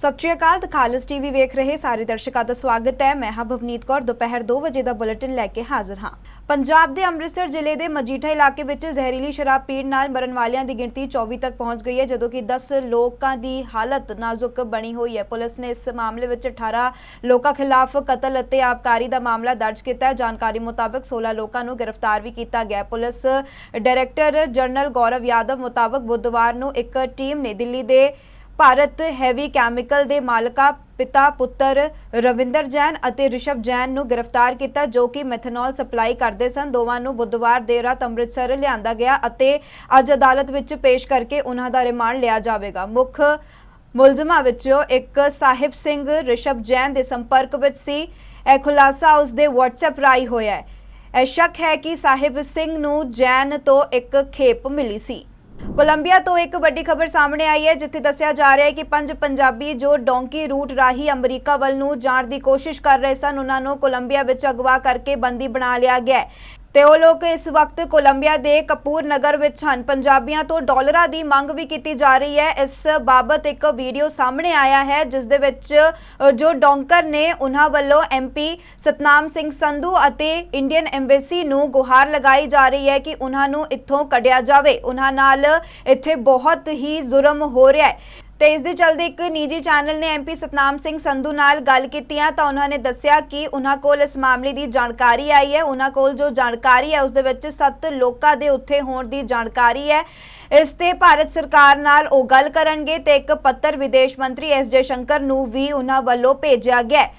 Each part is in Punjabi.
ਸਤਿ ਸ਼੍ਰੀ ਅਕਾਲ ਤੇ ਖਾਲਸ ਟੀਵੀ ਵੇਖ ਰਹੇ ਸਾਰੇ ਦਰਸ਼ਕਾਂ ਦਾ ਸਵਾਗਤ ਹੈ। ਮੈਂ ਹਾਂ ਭਵਨੀਤ ਕੌਰ, ਦੁਪਹਿਰ 2 ਵਜੇ ਦਾ ਬੁਲੇਟਿਨ ਲੈ ਕੇ ਹਾਜ਼ਰ ਹਾਂ। ਪੰਜਾਬ ਦੇ ਅੰਮ੍ਰਿਤਸਰ ਜ਼ਿਲ੍ਹੇ ਦੇ ਮਜੀਠਾ ਇਲਾਕੇ ਵਿੱਚ ਜ਼ਹਿਰੀਲੀ ਸ਼ਰਾਬ ਪੀਣ ਨਾਲ ਮਰਨ ਵਾਲਿਆਂ ਦੀ ਗਿਣਤੀ 24 ਤੱਕ ਪਹੁੰਚ ਗਈ ਹੈ, ਜਦੋਂ ਕਿ 10 ਲੋਕਾਂ ਦੀ ਹਾਲਤ ਨਾਜ਼ੁਕ ਬਣੀ ਹੋਈ ਹੈ। ਪੁਲਿਸ ਨੇ ਇਸ ਮਾਮਲੇ ਵਿੱਚ 18 ਲੋਕਾਂ ਖਿਲਾਫ ਕਤਲ ਅਤੇ ਆਬਕਾਰੀ ਦਾ ਮਾਮਲਾ ਦਰਜ ਕੀਤਾ ਹੈ। ਜਾਣਕਾਰੀ ਮੁਤਾਬਕ 16 ਲੋਕਾਂ ਨੂੰ ਗ੍ਰਿਫਤਾਰ ਵੀ ਕੀਤਾ ਗਿਆ police director general Gaurav Yadav ਮੁਤਾਬਕ ਬੁੱਧਵਾਰ ਨੂੰ ਇੱਕ ਟੀਮ ਨੇ ਦਿੱਲੀ ਦੇ ਭਾਰਤ ਹੈਵੀ ਕੈਮੀਕਲ ਦੇ ਮਾਲਕਾਂ ਪਿਤਾ ਪੁੱਤਰ ਰਵਿੰਦਰ ਜੈਨ ਅਤੇ ਰਿਸ਼ਭ ਜੈਨ ਨੂੰ ਗ੍ਰਿਫਤਾਰ ਕੀਤਾ, ਜੋ ਕਿ ਮੈਥਨੋਲ ਸਪਲਾਈ ਕਰਦੇ ਸਨ। ਦੋਵਾਂ ਨੂੰ ਬੁੱਧਵਾਰ ਦੇਰ ਰਾਤ ਅੰਮ੍ਰਿਤਸਰ ਲਿਆਂਦਾ ਗਿਆ ਅਤੇ ਅੱਜ ਅਦਾਲਤ ਵਿੱਚ ਪੇਸ਼ ਕਰਕੇ ਉਹਨਾਂ ਦਾ ਰਿਮਾਂਡ ਲਿਆ ਜਾਵੇਗਾ। ਮੁੱਖ ਮੁਲਜ਼ਮਾਂ ਵਿੱਚੋਂ ਇੱਕ ਸਾਹਿਬ ਸਿੰਘ ਰਿਸ਼ਭ ਜੈਨ ਦੇ ਸੰਪਰਕ ਵਿੱਚ ਸੀ। ਇਹ ਖੁਲਾਸਾ ਉਸ ਦੇ WhatsApp ਰਾਹੀਂ ਹੋਇਆ ਹੈ। ਇਹ ਸ਼ੱਕ ਹੈ ਕਿ ਸਾਹਿਬ ਸਿੰਘ ਨੂੰ ਜੈਨ ਤੋਂ ਇੱਕ ਖੇਪ ਮਿਲੀ ਸੀ। ਕੋਲੰਬੀਆ ਤੋਂ ਇੱਕ ਵੱਡੀ ਖਬਰ ਸਾਹਮਣੇ ਆਈ ਹੈ, ਜਿੱਥੇ ਦੱਸਿਆ ਜਾ ਰਿਹਾ ਹੈ ਕਿ ਪੰਜ ਪੰਜਾਬੀ ਜੋ ਡੋਂਕੀ ਰੂਟ ਰਾਹੀਂ ਅਮਰੀਕਾ ਵੱਲ ਨੂੰ ਜਾਣ ਦੀ ਕੋਸ਼ਿਸ਼ ਕਰ ਰਹੇ ਸਨ, ਉਹਨਾਂ ਨੂੰ ਕੋਲੰਬੀਆ ਵਿੱਚ ਅਗਵਾ ਕਰਕੇ ਬੰਦੀ ਬਣਾ ਲਿਆ ਗਿਆ ਤੇ ਉਹ ਲੋਕ ਇਸ ਵਕਤ ਕੋਲੰਬੀਆ ਦੇ ਕਪੂਰ ਨਗਰ ਵਿੱਚ ਹਨ। ਪੰਜਾਬੀਆਂ ਤੋਂ ਡਾਲਰਾਂ ਦੀ ਮੰਗ ਵੀ ਕੀਤੀ ਜਾ ਰਹੀ ਹੈ। ਇਸ ਬਾਬਤ ਇੱਕ ਵੀਡੀਓ ਸਾਹਮਣੇ ਆਇਆ ਹੈ, ਜਿਸ ਦੇ ਵਿੱਚ ਜੋ ਡੋਂਕਰ ਨੇ ਉਹਨਾਂ ਵੱਲੋਂ ਐਮਪੀ ਸਤਨਾਮ ਸਿੰਘ ਸੰਧੂ ਅਤੇ ਇੰਡੀਅਨ ਐਮਬੈਸੀ ਨੂੰ ਗੁਹਾਰ ਲਗਾਈ ਜਾ ਰਹੀ ਹੈ ਕਿ ਉਹਨਾਂ ਨੂੰ ਇੱਥੋਂ ਕੱਢਿਆ ਜਾਵੇ। ਉਹਨਾਂ ਨਾਲ ਇੱਥੇ ਬਹੁਤ ਹੀ ਜ਼ੁਲਮ ਹੋ ਰਿਹਾ ਹੈ। ਤੇ ਇਸ ਦੇ ਚਲਦੇ ਇੱਕ ਨਿੱਜੀ ਚੈਨਲ ਨੇ ਐਮਪੀ ਸਤਨਾਮ ਸਿੰਘ ਸੰਧੂ ਨਾਲ ਗੱਲ ਕੀਤੀ ਆ, ਤਾਂ ਉਹਨਾਂ ਨੇ ਦੱਸਿਆ ਕਿ ਉਹਨਾਂ ਕੋਲ ਇਸ ਮਾਮਲੇ ਦੀ ਜਾਣਕਾਰੀ ਆਈ ਹੈ। ਉਹਨਾਂ ਕੋਲ ਜੋ ਜਾਣਕਾਰੀ ਹੈ, ਉਸ ਦੇ ਵਿੱਚ 7 ਲੋਕਾਂ ਦੇ ਉੱਥੇ ਹੋਣ ਦੀ ਜਾਣਕਾਰੀ ਹੈ। ਇਸ ਤੇ ਭਾਰਤ ਸਰਕਾਰ ਨਾਲ ਉਹ ਗੱਲ ਕਰਨਗੇ ਤੇ ਇੱਕ ਪੱਤਰ ਵਿਦੇਸ਼ ਮੰਤਰੀ ਐਸ ਜੈ ਸ਼ੰਕਰ ਨੂੰ ਵੀ ਉਹਨਾਂ ਵੱਲੋਂ ਭੇਜਿਆ ਗਿਆ ਹੈ।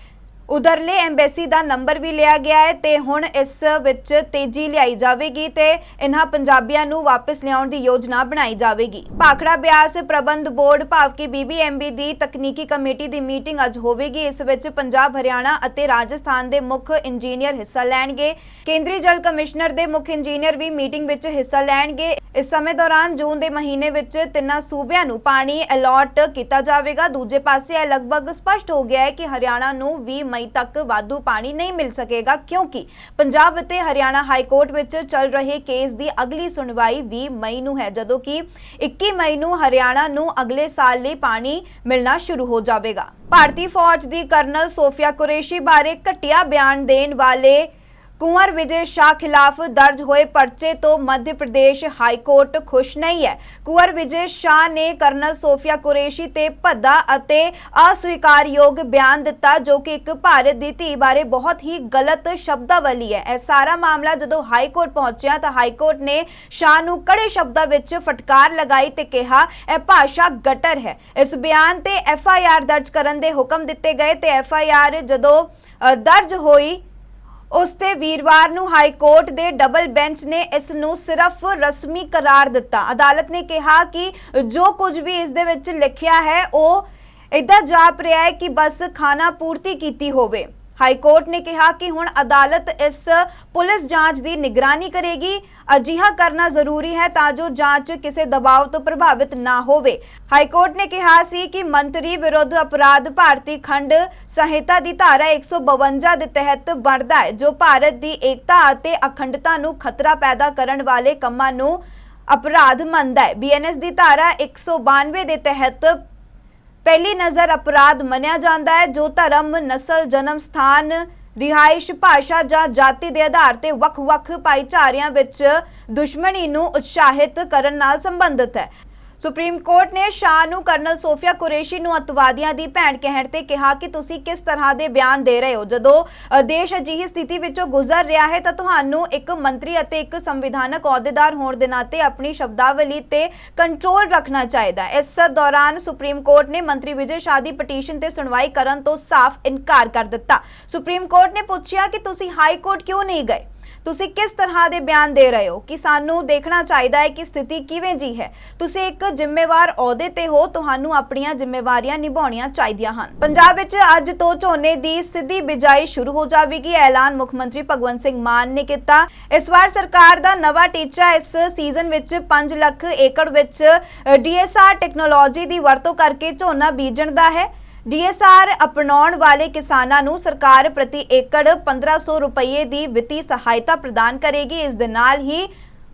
ਉਧਰਲੇ ਐਮਬੈਸੀ ਦਾ ਨੰਬਰ ਵੀ ਲਿਆ ਗਿਆ ਹੈ ਤੇ ਹੁਣ ਇਸ ਵਿੱਚ ਤੇਜ਼ੀ ਲਿਆਈ ਜਾਵੇਗੀ ਤੇ ਇਹਨਾਂ ਪੰਜਾਬੀਆਂ ਨੂੰ ਵਾਪਸ ਲਿਆਉਣ ਦੀ ਯੋਜਨਾ ਬਣਾਈ ਜਾਵੇਗੀ। ਭਾਖੜਾ ਬਿਆਸ ਪ੍ਰਬੰਧ ਬੋਰਡ ਭਾਵ ਕਿ ਬੀਬੀਐਮਬੀ ਦੀ ਤਕਨੀਕੀ ਕਮੇਟੀ ਦੀ ਮੀਟਿੰਗ ਅੱਜ ਹੋਵੇਗੀ। ਇਸ ਵਿੱਚ ਪੰਜਾਬ, ਹਰਿਆਣਾ ਅਤੇ ਰਾਜਸਥਾਨ ਦੇ ਮੁੱਖ ਇੰਜੀਨੀਅਰ ਹਿੱਸਾ ਲੈਣਗੇ। ਕੇਂਦਰੀ ਜਲ ਕਮਿਸ਼ਨਰ ਦੇ ਮੁੱਖ ਇੰਜੀਨੀਅਰ ਵੀ ਮੀਟਿੰਗ ਵਿੱਚ ਹਿੱਸਾ ਲੈਣਗੇ। ਇਸ ਸਮੇਂ ਦੌਰਾਨ ਜੂਨ ਦੇ ਮਹੀਨੇ ਵਿੱਚ ਤਿੰਨਾਂ ਸੂਬਿਆਂ ਨੂੰ ਪਾਣੀ ਅਲਾਟ ਕੀਤਾ ਜਾਵੇਗਾ। ਦੂਜੇ ਪਾਸੇ ਇਹ ਲਗਭਗ ਸਪਸ਼ਟ ਹੋ ਗਿਆ ਹੈ ਕਿ ਹਰਿਆਣਾ ਨੂੰ 20 ਮਈ ਤੱਕ ਵਾਧੂ ਪਾਣੀ ਨਹੀਂ ਮਿਲ ਸਕੇਗਾ, ਕਿਉਂਕਿ ਪੰਜਾਬ ਅਤੇ ਹਰਿਆਣਾ ਹਾਈ ਕੋਰਟ ਵਿੱਚ ਚੱਲ ਰਹੇ ਕੇਸ ਦੀ ਅਗਲੀ ਸੁਣਵਾਈ 20 ਮਈ ਨੂੰ ਹੈ, ਜਦੋਂ ਕਿ 21 ਮਈ ਨੂੰ ਹਰਿਆਣਾ ਨੂੰ ਅਗਲੇ ਸਾਲ ਲਈ ਪਾਣੀ ਮਿਲਣਾ ਸ਼ੁਰੂ ਹੋ ਜਾਵੇਗਾ। ਭਾਰਤੀ ਫੌਜ ਦੀ ਕਰਨਲ ਸੋਫੀਆ ਕੁਰੇਸ਼ੀ ਬਾਰੇ ਘਟੀਆ ਬਿਆਨ ਦੇਣ ਵਾਲੇ ਕੁੰਵਰ ਵਿਜੇ ਸ਼ਾਹ ਖਿਲਾਫ ਦਰਜ ਹੋਏ ਪਰਚੇ ਤੋਂ ਮੱਧ ਪ੍ਰਦੇਸ਼ ਹਾਈ ਕੋਰਟ ਖੁਸ਼ ਨਹੀਂ ਹੈ ਕੁੰਵਰ ਵਿਜੇ ਸ਼ਾਹ ਨੇ ਕਰਨਲ ਸੋਫੀਆ ਕੁਰੇਸ਼ੀ ਤੇ ਭੱਦਾ ਅਤੇ ਅਸਵੀਕਾਰਯੋਗ ਬਿਆਨ ਦਿੱਤਾ ਜੋ ਕਿ ਇੱਕ ਭਾਰਤ ਦੀ ਧੀ ਬਾਰੇ ਬਹੁਤ ਹੀ ਗਲਤ ਸ਼ਬਦਾਵਲੀ ਹੈ ਇਹ ਸਾਰਾ ਮਾਮਲਾ ਜਦੋਂ ਹਾਈ ਕੋਰਟ ਪਹੁੰਚਿਆ ਤਾਂ ਹਾਈ ਕੋਰਟ ਨੇ ਸ਼ਾਹ ਨੂੰ ਕੜੇ ਸ਼ਬਦਾਂ ਵਿੱਚ ਫਟਕਾਰ ਲਗਾਈ ਤੇ ਕਿਹਾ ਇਹ ਭਾਸ਼ਾ ਗਟਰ ਹੈ ਇਸ ਬਿਆਨ ਤੇ ਐਫ ਆਈ ਆਰ ਦਰਜ ਕਰਨ ਦੇ ਹੁਕਮ ਦਿੱਤੇ ਗਏ ਤੇ ਐਫ ਆਈ ਆਰ ਜਦੋਂ ਦਰਜ ਹੋਈ ਉਸ ਤੇ ਵੀਰਵਾਰ ਨੂੰ ਹਾਈ ਕੋਰਟ ਦੇ ਡਬਲ ਬੈਂਚ ਨੇ ਇਸ ਨੂੰ ਸਿਰਫ ਰਸਮੀ ਕਰਾਰ ਦਿੱਤਾ। ਅਦਾਲਤ ਨੇ ਕਿਹਾ ਕਿ ਜੋ ਕੁਝ ਵੀ ਇਸ ਦੇ ਵਿੱਚ ਲਿਖਿਆ ਹੈ, ਉਹ ਇਦਾਂ ਜਾਪ ਰਿਹਾ ਹੈ ਕਿ ਬਸ ਖਾਣਾ ਪੂਰਤੀ ਕੀਤੀ ਹੋਵੇ। ਹਾਈ ਕੋਰਟ ਨੇ ਕਿਹਾ ਕਿ ਹੁਣ ਅਦਾਲਤ ਇਸ ਪੁਲਿਸ ਜਾਂਚ ਦੀ ਨਿਗਰਾਨੀ ਕਰੇਗੀ। ਅਜਿਹਾ ਕਰਨਾ ਜ਼ਰੂਰੀ ਹੈ ਤਾਂ ਜੋ ਜਾਂਚ ਕਿਸੇ ਦਬਾਅ ਤੋਂ ਪ੍ਰਭਾਵਿਤ ਨਾ ਹੋਵੇ। ਹਾਈ ਕੋਰਟ ਨੇ ਕਿਹਾ ਸੀ ਕਿ ਮੰਤਰੀ ਵਿਰੁੱਧ ਅਪਰਾਧ ਭਾਰਤੀ ਖੰਡ ਸੰਹਿਤਾ ਦੀ ਧਾਰਾ 152 ਦੇ ਤਹਿਤ ਬਣਦਾ ਹੈ, ਜੋ ਭਾਰਤ ਦੀ ਏਕਤਾ ਅਤੇ ਅਖੰਡਤਾ ਨੂੰ ਖਤਰਾ ਪੈਦਾ ਕਰਨ ਵਾਲੇ ਕੰਮਾਂ ਨੂੰ ਅਪਰਾਧ ਮੰਨਦਾ ਹੈ। ਬੀਐਨਐਸ ਦੀ ਧਾਰਾ 192 ਦੇ ਤਹਿਤ ਪਹਿਲੀ ਨਜ਼ਰ ਅਪਰਾਧ ਮੰਨਿਆ ਜਾਂਦਾ ਹੈ, ਜੋ ਧਰਮ, ਨਸਲ, ਜਨਮ ਸਥਾਨ, ਰਿਹਾਇਸ਼ ਭਾਸ਼ਾ ਜਾਂ ਜਾਤੀ ਦੇ ਆਧਾਰ ਤੇ ਵੱਖ-ਵੱਖ ਭਾਈਚਾਰਿਆਂ ਵਿੱਚ ਦੁਸ਼ਮਣੀ ਨੂੰ ਉਤਸ਼ਾਹਿਤ ਕਰਨ ਨਾਲ ਸੰਬੰਧਿਤ ਹੈ। ਸੁਪਰੀਮ ਕੋਰਟ ਨੇ ਸ਼ਾਹ ਨੂੰ ਕਰਨਲ ਸੋਫੀਆ ਕੁਰੇਸ਼ੀ ਨੂੰ ਅਤਵਾਦੀਆਂ ਦੀ ਭੈਣ ਕਹਿਣ ਤੇ ਕਿਹਾ ਕਿ ਤੁਸੀਂ ਕਿਸ ਤਰ੍ਹਾਂ ਦੇ ਬਿਆਨ ਦੇ ਰਹੇ ਹੋ? ਜਦੋਂ ਦੇਸ਼ ਅਜਿਹੀ ਸਥਿਤੀ ਵਿੱਚੋਂ ਗੁਜ਼ਰ ਰਿਹਾ ਹੈ ਤਾਂ ਤੁਹਾਨੂੰ ਇੱਕ ਮੰਤਰੀ ਅਤੇ ਇੱਕ ਸੰਵਿਧਾਨਕ ਅਹੁਦੇਦਾਰ ਹੋਣ ਦੇ ਨਾਤੇ ਆਪਣੀ ਸ਼ਬਦਾਵਲੀ ਤੇ ਕੰਟਰੋਲ ਰੱਖਣਾ ਚਾਹੀਦਾ ਹੈ। ਇਸ ਦੌਰਾਨ ਸੁਪਰੀਮ ਕੋਰਟ ਨੇ ਮੰਤਰੀ ਵਿਜੇ ਸ਼ਾਹ ਦੀ ਪਟੀਸ਼ਨ ਤੇ ਸੁਣਵਾਈ ਕਰਨ ਤੋਂ ਸਾਫ਼ ਇਨਕਾਰ ਕਰ ਦਿੱਤਾ। ਸੁਪਰੀਮ ਕੋਰਟ ਨੇ ਪੁੱਛਿਆ ਕਿ ਤੁਸੀਂ ਹਾਈ ਕੋਰਟ ਕਿਉਂ ਨਹੀਂ ਗਏ? ਤੁਸੀਂ ਕਿਸ ਤਰ੍ਹਾਂ ਦੇ ਬਿਆਨ ਦੇ ਰਹੇ ਹੋ? ਕਿ ਸਾਨੂੰ ਦੇਖਣਾ ਚਾਹੀਦਾ ਹੈ ਕਿ ਸਥਿਤੀ ਕਿਵੇਂ ਜੀ ਹੈ। ਤੁਸੀਂ ਇੱਕ ਜ਼ਿੰਮੇਵਾਰ ਅਹੁਦੇ ਤੇ ਹੋ, ਤੁਹਾਨੂੰ ਆਪਣੀਆਂ ਜ਼ਿੰਮੇਵਾਰੀਆਂ ਨਿਭਾਉਣੀਆਂ ਚਾਹੀਦੀਆਂ ਹਨ। ਪੰਜਾਬ ਵਿੱਚ ਅੱਜ ਤੋਂ ਝੋਨੇ ਦੀ ਸਿੱਧੀ ਬਿਜਾਈ ਸ਼ੁਰੂ ਹੋ ਜਾਵੇਗੀ। ਐਲਾਨ ਮੁੱਖ ਮੰਤਰੀ ਭਗਵੰਤ ਸਿੰਘ ਮਾਨ ਨੇ ਕੀਤਾ। ਇਸ ਵਾਰ ਸਰਕਾਰ ਦਾ ਨਵਾਂ ਟੀਚਾ ਇਸ ਸੀਜ਼ਨ ਵਿੱਚ 5 ਲੱਖ ਏਕੜ ਵਿੱਚ ਡੀਐਸਆਰ ਟੈਕਨੋਲੋਜੀ ਦੀ ਵਰਤੋਂ ਕਰਕੇ ਝੋਨਾ ਬੀਜਣ ਦਾ ਹੈ। ਡੀਐਸਆਰ ਅਪਣਾਉਣ ਵਾਲੇ ਕਿਸਾਨਾਂ ਨੂੰ ਸਰਕਾਰ ਪ੍ਰਤੀ ਏਕੜ 1500 ਰੁਪਏ ਦੀ ਵਿੱਤੀ ਸਹਾਇਤਾ ਪ੍ਰਦਾਨ ਕਰੇਗੀ। ਇਸ ਦੇ ਨਾਲ ਹੀ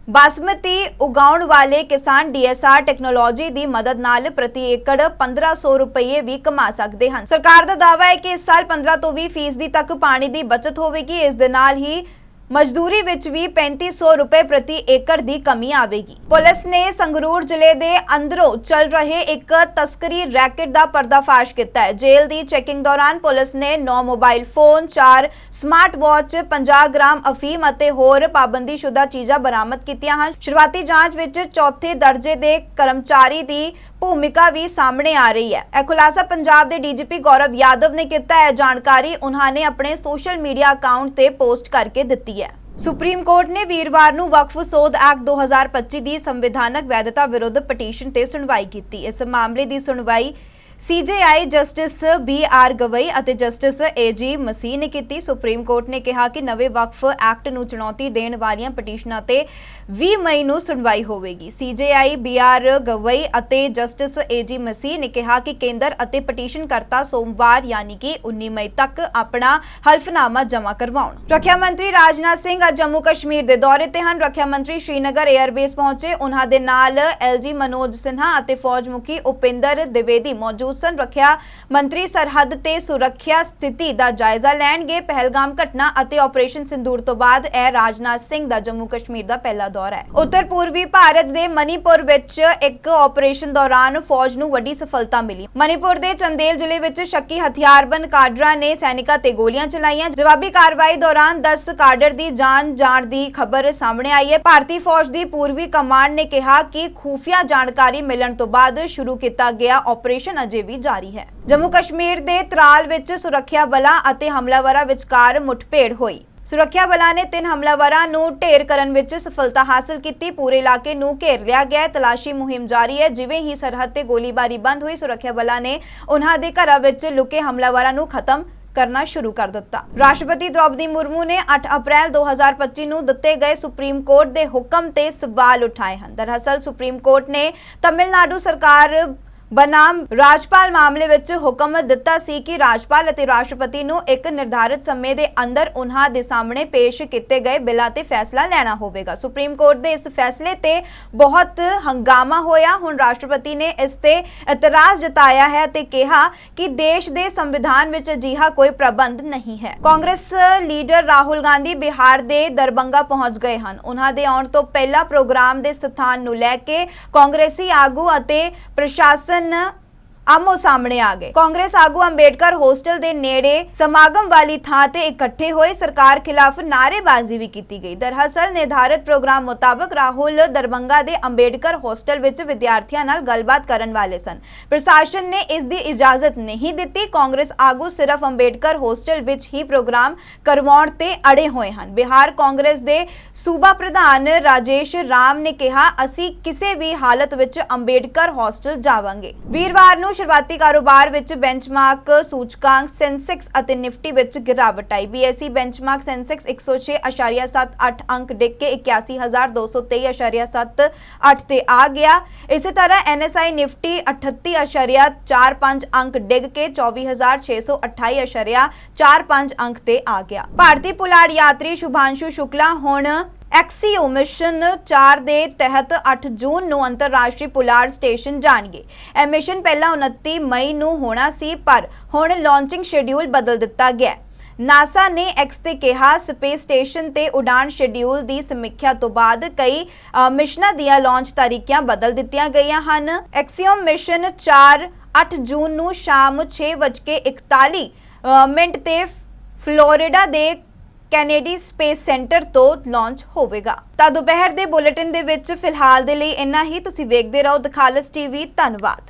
ਬਾਸਮਤੀ ਉਗਾਉਣ ਵਾਲੇ ਕਿਸਾਨ ਡੀਐਸਆਰ ਟੈਕਨੋਲੋਜੀ ਦੀ ਮਦਦ ਨਾਲ ਪ੍ਰਤੀ ਏਕੜ 1500 ਰੁਪਏ ਵੀ ਕਮਾ ਸਕਦੇ ਹਨ। ਸਰਕਾਰ ਦਾ ਦਾਅਵਾ ਹੈ ਕਿ ਇਸ ਸਾਲ 15 ਤੋਂ 20 ਫੀਸਦੀ ਤੱਕ ਪਾਣੀ ਦੀ ਬਚਤ ਹੋਵੇਗੀ। ਇਸ ਦੇ ਨਾਲ ਹੀ ਮਜ਼ਦੂਰੀ ਵਿੱਚ ਵੀ 3500 ਰੁਪਏ ਪ੍ਰਤੀ ਏਕੜ ਦੀ ਕਮੀ ਆਵੇਗੀ। ਪੁਲਿਸ ਨੇ ਸੰਗਰੂਰ ਜ਼ਿਲ੍ਹੇ ਦੇ ਅੰਦਰੋਂ ਚੱਲ ਰਹੇ ਇੱਕ ਤਸਕਰੀ ਰੈਕੇਟ ਦਾ ਪਰਦਾਫਾਸ਼ ਕੀਤਾ ਹੈ। ਜੇਲ੍ਹ ਦੀ ਚੈਕਿੰਗ ਦੌਰਾਨ ਪੁਲਿਸ ਨੇ 9 mobile phone 4 smart watch 50 gram ਅਫੀਮ ਅਤੇ ਹੋਰ ਪਾਬੰਦੀਸ਼ੁਦਾ ਚੀਜ਼ਾਂ ਬਰਾਮਦ ਕੀਤੀਆਂ ਹਨ। ਸ਼ੁਰੂਆਤੀ ਜਾਂਚ ਵਿੱਚ ਚੌਥੇ ਦਰਜੇ ਦੇ ਕਰਮਚਾਰੀ ਦੀ ਭੂਮਿਕਾ ਵੀ ਸਾਹਮਣੇ ਆ ਰਹੀ ਹੈ। ਇਹ ਖੁਲਾਸਾ ਪੰਜਾਬ ਦੇ ਡੀਜੀਪੀ ਗੌਰਵ ਯਾਦਵ ਨੇ ਕੀਤਾ ਹੈ। ਜਾਣਕਾਰੀ ਉਹਨਾਂ ਨੇ ਆਪਣੇ ਸੋਸ਼ਲ ਮੀਡੀਆ ਅਕਾਊਂਟ ਤੇ ਪੋਸਟ ਕਰਕੇ ਦਿੱਤੀ ਹੈ। ਸੁਪਰੀਮ ਕੋਰਟ ਨੇ ਵੀਰਵਾਰ ਨੂੰ ਵਕਫ ਸੋਧ ਐਕਟ 2025 ਦੀ ਸੰਵਿਧਾਨਕ ਵੈਧਤਾ ਵਿਰੁੱਧ ਪਟੀਸ਼ਨ ਤੇ ਸੁਣਵਾਈ ਕੀਤੀ। ਇਸ ਮਾਮਲੇ ਦੀ ਸੁਣਵਾਈ CJI justice B R Gavai ਅਤੇ ਜਸਟਿਸ ਏ ਜੀ ਮਸੀਹ ਨੇ ਕੀਤੀ। ਸੁਪਰੀਮ ਕੋਰਟ ਨੇ ਕਿਹਾ ਕਿ ਨਵੇਂ ਵਕਫ ਐਕਟ ਨੂੰ ਚੁਣੌਤੀ ਦੇਣ ਵਾਲੀਆਂ ਪਟੀਸ਼ਨਾਂ ਤੇ 20 ਮਈ ਨੂੰ ਸੁਣਵਾਈ ਹੋਵੇਗੀ। ਸੀਜੇਆਈ ਬੀ ਆਰ ਗਵਈ ਅਤੇ ਜਸਟਿਸ ਏਜੀ ਮਸੀਹ ਨੇ ਕਿਹਾ ਕਿ ਕੇਂਦਰ ਅਤੇ ਪਟੀਸ਼ਨਕਰਤਾ ਸੋਮਵਾਰ ਯਾਨੀ ਕਿ 19 ਮਈ ਤੱਕ ਆਪਣਾ ਹਲਫਨਾਮਾ ਜਮ੍ਹਾਂ ਕਰਵਾਉਣ। ਰੱਖਿਆ ਮੰਤਰੀ ਰਾਜਨਾਥ ਸਿੰਘ ਅੱਜ ਜੰਮੂ ਕਸ਼ਮੀਰ ਦੇ ਦੌਰੇ ਤੇ ਹਨ। ਰੱਖਿਆ ਮੰਤਰੀ ਸ਼੍ਰੀਨਗਰ 에ਅਰਬੇਸ ਪਹੁੰਚੇ। ਉਹਨਾਂ ਦੇ ਨਾਲ ਐਲਜੀ ਮਨੋਜ ਸਿਨਹਾ ਅਤੇ ਫੌਜ ਮੁਖੀ ਉਪਿੰਦਰ ਦਿਵੇਦੀ ਮੌਜੂਦ ਸਨ ਰੱਖਿਆ। ਮੰਤਰੀ ਸਰਹੱਦ ਤੇ ਸੁਰੱਖਿਆ ਸਥਿਤੀ ਦਾ ਜਾਇਜ਼ਾ ਲੈਣਗੇ। ਪਹਿਲਗਾਮ ਘਟਨਾ ਅਤੇ ਆਪਰੇਸ਼ਨ ਸਿੰਦੂਰ ਤੋਂ ਬਾਅਦ ਇਹ ਰਾਜਨਾਥ ਸਿੰਘ ਦਾ ਜੰਮੂ ਕਸ਼ਮੀਰ ਦਾ ਪਹਿਲਾ ਦੌਰਾ ਹੈ। ਉੱਤਰ ਪੂਰਬੀ ਭਾਰਤ ਦੇ ਮਨੀਪੁਰ ਵਿੱਚ ਇੱਕ ਆਪਰੇਸ਼ਨ ਦੌਰਾਨ ਫੌਜ ਨੂੰ ਵੱਡੀ ਸਫਲਤਾ ਮਿਲੀ। ਮਨੀਪੁਰ ਦੇ ਚੰਦੇਲ ਜ਼ਿਲ੍ਹੇ ਵਿੱਚ ਸ਼ੱਕੀ ਹਥਿਆਰਬੰਦ ਕਾਡਰਾਂ ਨੇ ਸੈਨਿਕਾਂ ਤੇ ਗੋਲੀਆਂ ਚਲਾਈਆਂ। ਜਵਾਬੀ ਕਾਰਵਾਈ ਦੌਰਾਨ 10 ਕਾਡਰ ਦੀ ਜਾਨ ਜਾਣ ਦੀ ਖਬਰ ਸਾਹਮਣੇ ਆਈ ਹੈ। ਭਾਰਤੀ ਫੌਜ ਦੀ ਪੂਰਬੀ ਕਮਾਂਡ ਨੇ ਕਿਹਾ ਕਿ ਖੂਫੀਆ ਜਾਣਕਾਰੀ ਮਿਲਣ ਤੋਂ ਬਾਅਦ ਸ਼ੁਰੂ ਕੀਤਾ ਗਿਆ ਆਪਰੇਸ਼ਨ ਅਜੇ ਵੀ ਜਾਰੀ ਹੈ। ਜੰਮੂ ਕਸ਼ਮੀਰ ਦੇ ਤਰਾਲ ਵਿੱਚ ਸੁਰੱਖਿਆ ਬਲਾਂ ਅਤੇ ਹਮਲਾਵਰਾਂ ਵਿਚਕਾਰ ਮੁੱਠਭੇੜ ਹੋਈ। ਸੁਰੱਖਿਆ ਬਲਾਂ ਨੇ ਤਿੰਨ ਹਮਲਾਵਰਾਂ ਨੂੰ ਢੇਰ ਕਰਨ ਵਿੱਚ ਸਫਲਤਾ ਹਾਸਲ ਕੀਤੀ। ਪੂਰੇ ਇਲਾਕੇ ਨੂੰ ਘੇਰ ਲਿਆ ਗਿਆ ਤਲਾਸ਼ੀ ਮੁਹਿੰਮ ਜਾਰੀ ਹੈ। ਜਿਵੇਂ ਹੀ ਸਰਹੱਦ ਤੇ ਗੋਲੀਬਾਰੀ ਬੰਦ ਹੋਈ, ਸੁਰੱਖਿਆ ਬਲਾਂ ਨੇ ਉਹਨਾਂ ਦੇ ਘਰਾਂ ਵਿੱਚ ਲੁਕੇ ਹਮਲਾਵਰਾਂ ਨੂੰ ਖਤਮ ਕਰਨਾ ਸ਼ੁਰੂ ਕਰ ਦਿੱਤਾ। ਰਾਸ਼ਟਰਪਤੀ ਦ੍ਰੋਪਦੀ ਮੁਰਮੂ ਨੇ 8 ਅਪ੍ਰੈਲ 2025 ਨੂੰ ਦਿੱਤੇ ਗਏ ਸੁਪਰੀਮ ਕੋਰਟ ਦੇ ਹੁਕਮ ਤੇ ਸਵਾਲ ਉਠਾਏ ਹਨ। ਦਰਅਸਲ, ਸੁਪਰੀਮ ਕੋਰਟ ਨੇ ਤਮਿਲਨਾਡੂ ਸਰਕਾਰ ਬਨਾਮ ਰਾਜਪਾਲ ਮਾਮਲੇ ਵਿੱਚ ਹੁਕਮ ਦਿੱਤਾ ਸੀ ਕਿ ਰਾਜਪਾਲ ਅਤੇ ਰਾਸ਼ਟਰਪਤੀ ਨੂੰ ਇੱਕ ਨਿਰਧਾਰਿਤ ਸਮੇਂ ਦੇ ਅੰਦਰ ਉਹਨਾਂ ਦੇ ਸਾਹਮਣੇ ਪੇਸ਼ ਕੀਤੇ ਗਏ ਬਿੱਲਾਂ ਤੇ ਫੈਸਲਾ ਲੈਣਾ ਹੋਵੇਗਾ। ਸੁਪਰੀਮ ਕੋਰਟ ਦੇ ਇਸ ਫੈਸਲੇ ਤੇ ਬਹੁਤ ਹੰਗਾਮਾ ਹੋਇਆ। ਹੁਣ ਰਾਸ਼ਟਰਪਤੀ ਨੇ ਇਸ ਤੇ ਇਤਰਾਜ਼ ਜਤਾਇਆ ਹੈ ਤੇ ਕਿਹਾ ਕਿ ਦੇਸ਼ ਦੇ ਸੰਵਿਧਾਨ ਵਿੱਚ ਅਜਿਹਾ ਕੋਈ ਪ੍ਰਬੰਧ ਨਹੀਂ ਹੈ। ਕਾਂਗਰਸ ਲੀਡਰ ਰਾਹੁਲ ਗਾਂਧੀ ਬਿਹਾਰ ਦੇ ਦਰਬੰਗਾ ਪਹੁੰਚ ਗਏ ਹਨ। ਉਹਨਾਂ ਦੇ ਆਉਣ ਤੋਂ ਪਹਿਲਾਂ ਪ੍ਰੋਗਰਾਮ ਦੇ ਸਥਾਨ ਨੂੰ ਲੈ ਕੇ ਕਾਂਗਰਸੀ ਆਗੂ ਅਤੇ ਪ੍ਰਸ਼ਾਸਨ જનધનના ਆਮੋ ਸਾਹਮਣੇ ਆ ਗਏ। ਕਾਂਗਰਸ ਆਗੂ ਅੰਬੇਡਕਰ ਹੋਸਟਲ ਦੇ ਨੇੜੇ ਸਮਾਗਮ ਵਾਲੀ ਥਾਂ ਤੇ ਇਕੱਠੇ ਹੋਏ ਸਰਕਾਰ ਖਿਲਾਫ ਨਾਅਰੇਬਾਜ਼ੀ ਵੀ ਕੀਤੀ ਗਈ। ਦਰਅਸਲ ਨਿਰਧਾਰਿਤ ਪ੍ਰੋਗਰਾਮ ਮੁਤਾਬਕ ਰਾਹੁਲ ਦਰਬੰਗਾ ਦੇ ਅੰਬੇਡਕਰ ਹੋਸਟਲ ਵਿੱਚ ਵਿਦਿਆਰਥੀਆਂ ਨਾਲ ਗੱਲਬਾਤ ਕਰਨ ਵਾਲੇ ਸਨ। ਪ੍ਰਸ਼ਾਸਨ ਨੇ ਇਸ ਦੀ ਇਜਾਜ਼ਤ ਨਹੀਂ ਦਿੱਤੀ। ਕਾਂਗਰਸ ਆਗੂ ਸਿਰਫ ਅੰਬੇਡਕਰ ਹੋਸਟਲ ਵਿੱਚ ਹੀ ਪ੍ਰੋਗਰਾਮ ਕਰਵਾਉਣ ਤੇ ਅੜੇ ਹੋਏ ਹਨ। ਬਿਹਾਰ ਕਾਂਗਰਸ ਦੇ ਸੂਬਾ ਪ੍ਰਧਾਨ ਰਾਜੇਸ਼ ਰਾਮ ਨੇ ਕਿਹਾ, ਅਸੀਂ ਕਿਸੇ ਵੀ ਹਾਲਤ ਵਿੱਚ ਅੰਬੇਡਕਰ ਹੋਸਟਲ ਜਾਵਾਂਗੇ। ਵੀਰਵਾਰ ਨੂੰ ਸ਼ੁਰੂਆਤੀ ਕਾਰੋਬਾਰ ਵਿੱਚ ਬੈਂਚਮਾਰਕ ਸੂਚਕਾਂਕ ਸੈਂਸੈਕਸ ਅਤੇ ਨਿਫਟੀ ਵਿੱਚ ਗਿਰਾਵਟ ਆਈ। ਬੀਐਸਈ ਬੈਂਚਮਾਰਕ ਸੈਂਸੈਕਸ 106.78 ਅੰਕ ਡਿੱਗ ਕੇ 81223.78 ਤੇ ਆ ਗਿਆ। ਇਸੇ ਤਰ੍ਹਾਂ ਐਨਐਸਆਈ ਨਿਫਟੀ 38.45 ਅੰਕ ਡਿੱਗ ਕੇ 24628.45 ਅੰਕ ਤੇ ਆ ਗਿਆ। ਭਾਰਤੀ ਪੁਲਾੜ ਯਾਤਰੀ ਸ਼ੁਭਾਂਸ਼ੂ ਸ਼ੁਕਲਾ ਹੁਣ ਐਕਸੀਓ ਮਿਸ਼ਨ 4 ਦੇ ਤਹਿਤ 8 ਜੂਨ ਨੂੰ ਅੰਤਰਰਾਸ਼ਟਰੀ ਪੁਲਾੜ ਸਟੇਸ਼ਨ ਜਾਣਗੇ ਇਹ ਮਿਸ਼ਨ ਪਹਿਲਾਂ 29 ਮਈ ਨੂੰ ਹੋਣਾ ਸੀ, ਪਰ ਹੁਣ ਲਾਂਚਿੰਗ ਸ਼ੈਡਿਊਲ ਬਦਲ ਦਿੱਤਾ ਗਿਆ ਹੈ। ਨਾਸਾ ਨੇ ਐਕਸ ਤੇ ਕਿਹਾ, ਸਪੇਸ ਸਟੇਸ਼ਨ ਤੇ ਉਡਾਨ ਸ਼ੈਡਿਊਲ ਦੀ ਸਮੀਖਿਆ ਤੋਂ ਬਾਅਦ ਕਈ ਮਿਸ਼ਨਾਂ ਦੀਆਂ ਲਾਂਚ ਤਾਰੀਖਾਂ ਬਦਲ ਦਿੱਤੀਆਂ ਗਈਆਂ ਹਨ ਐਕਸੀਓਮ ਮਿਸ਼ਨ 4 8 ਜੂਨ ਨੂੰ ਸ਼ਾਮ 6:41 ਮਿੰਟ ਤੇ ਫਲੋਰੀਡਾ ਦੇ ਕੈਨੇਡੀ ਸਪੇਸ ਸੈਂਟਰ ਤੋਂ ਲਾਂਚ ਹੋਵੇਗਾ। ਤਾਂ ਦੁਪਹਿਰ ਦੇ ਬੁਲੇਟਿਨ ਦੇ ਵਿੱਚ ਫਿਲਹਾਲ ਦੇ ਲਈ ਇੰਨਾ ਹੀ। ਤੁਸੀਂ ਵੇਖਦੇ ਰਹੋ ਦਖਾਲਸ ਟੀਵੀ। ਧੰਨਵਾਦ।